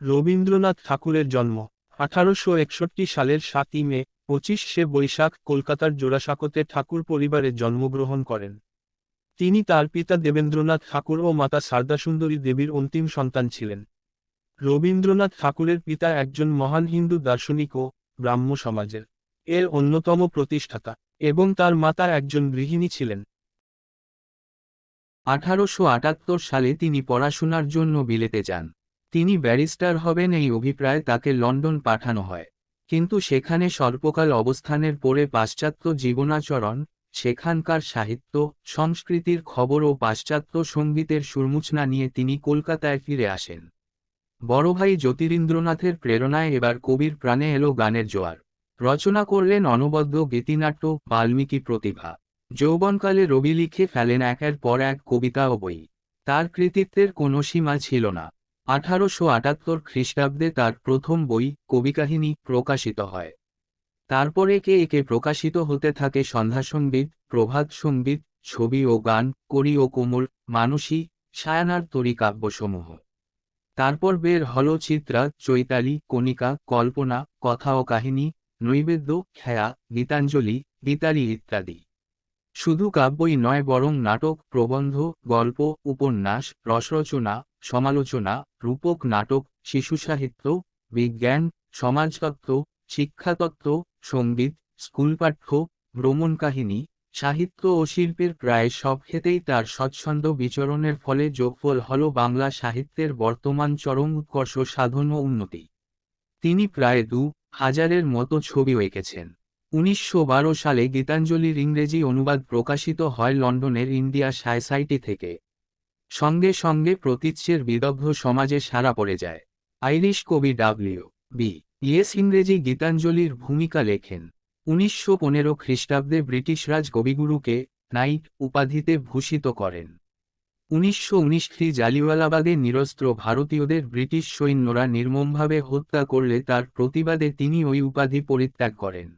রবীন্দ্রনাথ ঠাকুরের জন্ম, আঠারোশো একষট্টি সালের সাতই মে, পঁচিশে বৈশাখ, কলকাতার জোড়াসাঁকোতে ঠাকুর পরিবারে জন্মগ্রহণ করেন। তিনি তার পিতা দেবেন্দ্রনাথ ঠাকুর ও মাতা সারদাসুন্দরী দেবীর অন্তিম সন্তান ছিলেন। রবীন্দ্রনাথ ঠাকুরের পিতা একজন মহান হিন্দু দার্শনিক ও ব্রাহ্ম সমাজের এর অন্যতম প্রতিষ্ঠাতা এবং তার মাতা একজন গৃহিণী ছিলেন। আঠারোশো আটাত্তর সালে তিনি পড়াশোনার জন্য বিলেতে যান। তিনি ব্যারিস্টার হবেন এই অভিপ্রায় তাকে লন্ডন পাঠানো হয়। কিন্তু সেখানে স্বল্পকাল অবস্থানের পরে পাশ্চাত্য জীবনাচরণ, সেখানকার সাহিত্য, সংস্কৃতির খবর ও পাশ্চাত্য সঙ্গীতের সুরমুচনা নিয়ে তিনি কলকাতায় ফিরে আসেন। বড় ভাই জ্যোতিরিন্দ্রনাথের প্রেরণায় এবার কবির প্রাণে এলো গানের জোয়ার। রচনা করলেন অনবদ্য গীতিনাট্য, বাল্মীকি প্রতিভা। যৌবনকালে রবি লিখে ফেলেন একের পর এক কবিতা ও বই। তার কৃতিত্বের কোনো সীমা ছিল না। আঠারোশো আটাত্তর খ্রিস্টাব্দে তার প্রথম বই, কবিকাহিনী, প্রকাশিত হয়। তারপরে একে একে প্রকাশিত হতে থাকে সন্ধ্যাসঙ্গীত প্রভাত সংগীত ছবি ও গান, করি ও কোমল, মানসী, সায়ানার তরি কাব্যসমূহ। তারপর বের হল চিত্রা, চৈতালি, কণিকা, কল্পনা, কথা ও কাহিনী, নৈবেদ্য, খেয়া, গীতাঞ্জলি, গীতালি ইত্যাদি। শুধু কাব্যই নয়, বরং নাটক, প্রবন্ধ, গল্প, উপন্যাস, রসরচনা, সমালোচনা, রূপক নাটক, শিশু সাহিত্য, বিজ্ঞান, সমাজতত্ত্ব, শিক্ষাতত্ত্ব, সংগীত স্কুলপাঠ্য ভ্রমণ কাহিনী, সাহিত্য ও শিল্পের প্রায় সব ক্ষেত্রেই তার স্বচ্ছন্দ বিচরণের ফলে যোগফল হল বাংলা সাহিত্যের বর্তমান চরম উৎকর্ষ সাধন ও উন্নতি। তিনি প্রায় দু হাজারের মতো ছবি এঁকেছেন। উনিশশো বারো সালে গীতাঞ্জলির ইংরেজি অনুবাদ প্রকাশিত হয় লন্ডনের ইন্ডিয়া সাইসাইটি থেকে। সঙ্গে সঙ্গে প্রতীচ্যের বিদগ্ধ সমাজে সারা পড়ে যায়। আইরিশ কবি ডাব্লিউ বি ইয়েস ইংরেজি গীতাঞ্জলির ভূমিকা লেখেন, উনিশশো পনেরো খ্রিস্টাব্দে ব্রিটিশ রাজ কবিগুরুকে নাইট উপাধিতে ভূষিত করেন। উনিশশো উনিশ খ্রি জালিওয়ালাবাগে নিরস্ত্র ভারতীয়দের ব্রিটিশ সৈন্যরা নির্মমভাবে হত্যা করলে তার প্রতিবাদে তিনি ওই উপাধি পরিত্যাগ করেন।